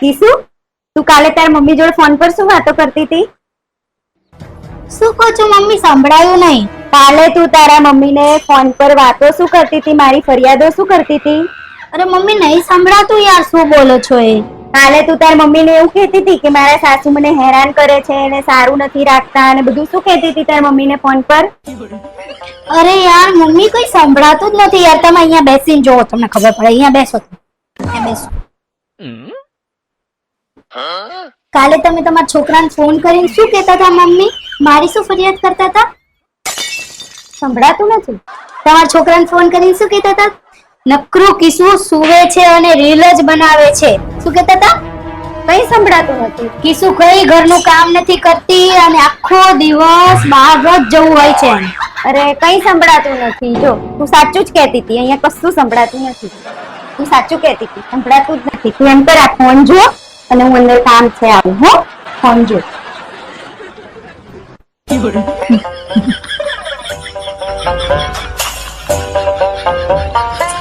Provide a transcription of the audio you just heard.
કીસુ તું કાલે તાર મમ્મી જોડે ફોન પર શું વાતો કરતી હતી? શું કહો છો મમ્મી સંભળાયું નહીં. કાલે તું તારા મમ્મીને ફોન પર વાતો શું કરતી હતી? મારી ફરિયાદો શું કરતી હતી? અરે મમ્મી નહીં સંભળાતું યાર શું બોલો છો એ? કાલે તું તાર મમ્મીને એવું કહેતી હતી કે મારા સાસુ મને હેરાન કરે છે અને સારું નથી રાખતા અને બધું શું કહેતી હતી તાર મમ્મીને ફોન પર? અરે યાર મમ્મી કઈ સંભળાતું જ નથી યાર. તમે અહીંયા બેસીને જોવો તમને ખબર પડે. અહીંયા બેસો બેસો. કાલે તમે તમારા છોકરાને ફોન કરીને શું કહેતા હતા મમ્મી? મારી શું ફરિયાદ કરતા હતા? સંભળાતું નથી. તમારા છોકરાને ફોન કરીને શું કહેતા હતા? નકરું કિસ્સું સુવે છે અને રીલ જ બનાવે છે. શું કહેતા હતા? કઈ સંભળાતું નથી. કિસ્સુ કઈ ઘરનું કામ નથી કરતી અને આખો દિવસ બહાર જ જવું હોય છે અરે, કઈ સંભળાતું નથી. જો તું સાચું જ કહેતી હતી. અહીંયા કશું સંભળાતું નથી. તું સાચું કહેતી હતી. સંભળાતું જ નથી. તું એમ કર, આ ફોન જો અને હું અંદર કામ છે આવું હો? ફોન જો